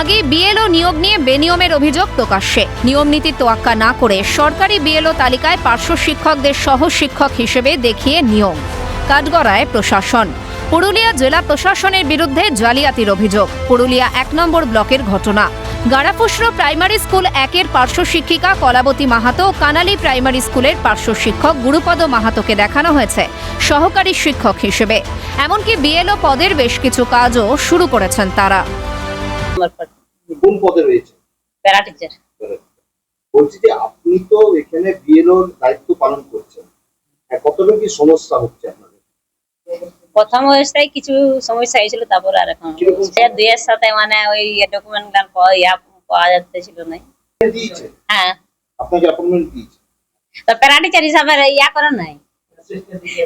আগে বিএলও নিয়োগ নিয়ে বেনিয়মের অভিযোগ প্রকাশ্যে। নিয়ম নীতি তোয়াক্কা না করে সরকারি বিএলও তালিকায় পার্শ্ব শিক্ষকদের সহ শিক্ষক হিসেবে দেখিয়ে নিয়োগ কাঠগড়ায় প্রশাসন। পুরুলিয়া জেলা প্রশাসনের বিরুদ্ধে জালিয়াতির অভিযোগ। পুরুলিয়া এক নম্বর ব্লকের ঘটনা। গাড়াপুষ্র প্রাইমারি স্কুল একের পার্শ্ব শিক্ষিকা কলাবতী মাহাতো কানালি প্রাইমারি স্কুলের পার্শ্ব শিক্ষক গুরুপদ মাহাতোকে দেখানো হয়েছে সহকারী শিক্ষক হিসেবে। এমনকি বিএলও পদের বেশ কিছু কাজও শুরু করেছেন তারা। আমার কোন পদে রয়েছে? প্যারা টিচার বলছি যে আপনি তো এখানে বিএলওর দায়িত্ব পালন করছেন। হ্যাঁ, কতটা কি সমস্যা হচ্ছে আপনাদের? প্রথম অবস্থায় কিছু সমস্যা হয়েছিল তারপর আর এখন? দুইয়ের সাথে মানে ওই ডকুমেন্ট গান পাওয়া ইয়া পাওয়া যাচ্ছিল না। হ্যাঁ। আপনাকে অ্যাপয়েন্টমেন্ট দিয়েছে? তো প্যারা টিচার হিসাবে ইয়া করে নাই।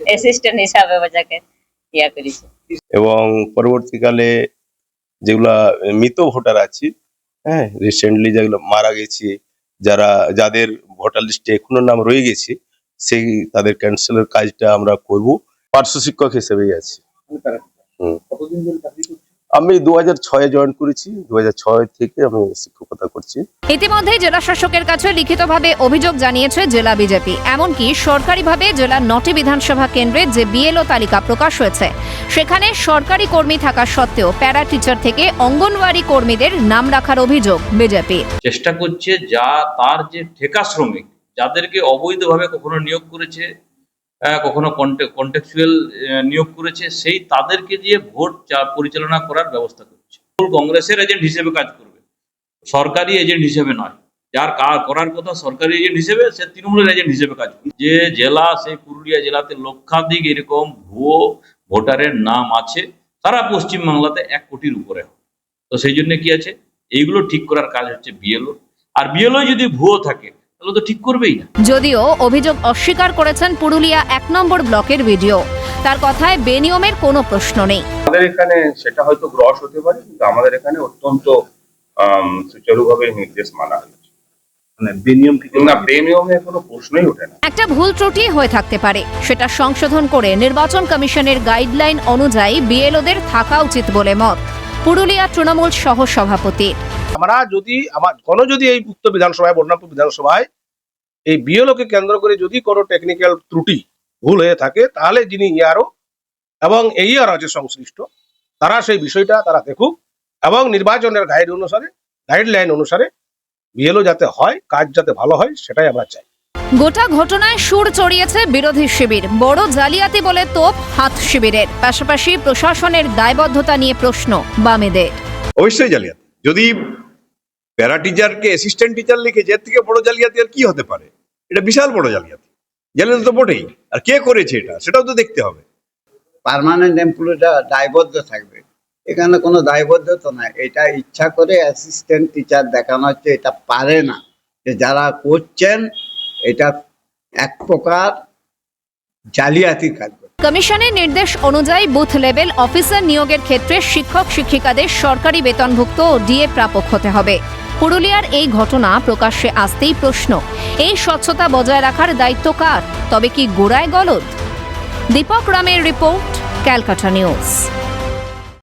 অ্যাসিস্ট্যান্ট হিসাবে। বাচ্চাকে ইয়া করেছে। এবং পরবর্তীকালে যেগুলা মৃত ভোটার আছে হ্যাঁ রিসেন্টলি যেগুলো মারা গেছে যারা যাদের ভোটার লিস্টে এখনও নাম রয়ে গেছে সেই তাদের ক্যান্সেলের কাজটা আমরা করব। পার্শ্ব শিক্ষক হিসেবেই আছি। হুম। আমি দু হাজার ছয়ে জয়েন করেছি দু হাজার ছয় থেকে আমি শিক্ষকতা করছি। ইতিমধ্যেই জেলা শাসকের কাছে লিখিতভাবে অভিযোগ জানিয়েছে জেলা বিজেপি। এমনকি সরকারিভাবে জেলার নটি বিধানসভা কেন্দ্রে যে বিএলও তালিকা প্রকাশ হয়েছে সেখানে সরকারি কর্মী থাকা সত্ত্বেও প্যারা টিচার থেকে অঙ্গনওয়াড়ি কর্মীদের নাম রাখার অভিযোগ বিজেপির চেষ্টা করছে যা তার যে ঠেকা শ্রমিক যাদেরকে অবৈধভাবে কখনো নিয়োগ করেছে কখনো কন্টেক্সুয়াল নিয়োগ করেছে, সেই তাদেরকে দিয়ে ভোট পরিচালনা করার ব্যবস্থা করছে। কংগ্রেসের এজেন্ট হিসেবে কাজ করবে। সরকারি এজেন্ট হিসেবে নয়। যার করার কথা সরকারি এজেন্ট হিসেবে, সে তৃণমূলের এজেন্ট হিসেবে কাজ করবে। যে জেলা, সেই পুরুলিয়া জেলাতে লক্ষাধিক এরকম ভুয়ো ভোটারের নাম আছে সারা পশ্চিমবাংলাতে এক কোটির উপরে তো সেই জন্য কি আছে? এইগুলো ঠিক করার কাজ হচ্ছে বিএলও আর বিএলও যদি ভুয়ো থাকে তাহলে তো ঠিক করবেই না। যদিও অভিযোগ অস্বীকার করেছেন পুরুলিয়া এক নম্বর ব্লকের ভিডিও তার কথায় বেনিয়মের কোনো প্রশ্ন নেই। আমাদের এখানে সেটা হয়তো গ্রস হতে পারে কিন্তু আমাদের এখানে অত্যন্ত সুচারুভাবে নির্দেশ মানা হয়েছে। মানে বেনিয়ম থেকে না বেনিয়মে কোনো প্রশ্নই ওঠে না। একটা ভুল ত্রুটি হয়ে থাকতে পারে। সেটা সংশোধন করে নির্বাচন কমিশনের গাইডলাইন অনুযায়ী বিএলওদের থাকা উচিত বলে মত। পুরুলিয়া তৃণমূল সহ সভাপতি আমরা যদি আমার কোনো যদি এই উক্ত বিধানসভায় বর্ণাপুর বিধানসভায় এই বিএলওকে কেন্দ্র করে যদি কোনো টেকনিক্যাল ত্রুটি ভুল হয়ে থাকে তাহলে যিনি ইয়ারও এবং এই আর আছে সংশ্লিষ্ট তারা সেই বিষয়টা তারা দেখুক এবং নির্বাচনের গাইড অনুসারে গাইডলাইন অনুসারে বিএলও যাতে হয় কাজ যাতে ভালো হয় সেটাই আমরা চাই। গোটা ঘটনায় সুর চড়িয়েছে বিরোধী শিবির বড় জালিয়াতি বলে তোপ হাত শিবিরের পাশাপাশি প্রশাসনের দায়বদ্ধতা নিয়ে প্রশ্ন বামেদের। অবশ্যই জালিয়াতি। যদি প্যারা টিচারকে অ্যাসিস্ট্যান্ট টিচার লিখেছে এর থেকে বড় জালিয়াতি আর কি হতে পারে? এটা বিশাল বড় জালিয়াতি। জালিয়াতি তো বটেই। আর কে করেছে এটা? সেটাও তো দেখতে হবে। পার্মানেন্ট এমপ্লয়িটা দায়বদ্ধ থাকবে। এখানে কোনো দায়বদ্ধতা নাই। এটা ইচ্ছা করে অ্যাসিস্ট্যান্ট টিচার দেখানো হচ্ছে এটা পারে না। যে যারা করছেন এটা এক প্রকার জালিয়াতি কাজ কমিশনের নির্দেশ অনুযায়ী বুথ লেভেল অফিসার নিয়োগের ক্ষেত্রে শিক্ষক শিক্ষিকাদের সরকারি বেতনভুক্ত ও ডিএ প্রাপক হতে হবে। পুরুলিয়ার এই ঘটনা প্রকাশ্যে আসতেই প্রশ্ন, এই স্বচ্ছতা বজায় রাখার দায়িত্ব কার? তবে কি গোড়ায় গলদ? দীপক রামের রিপোর্ট, ক্যালকাটা নিউজ।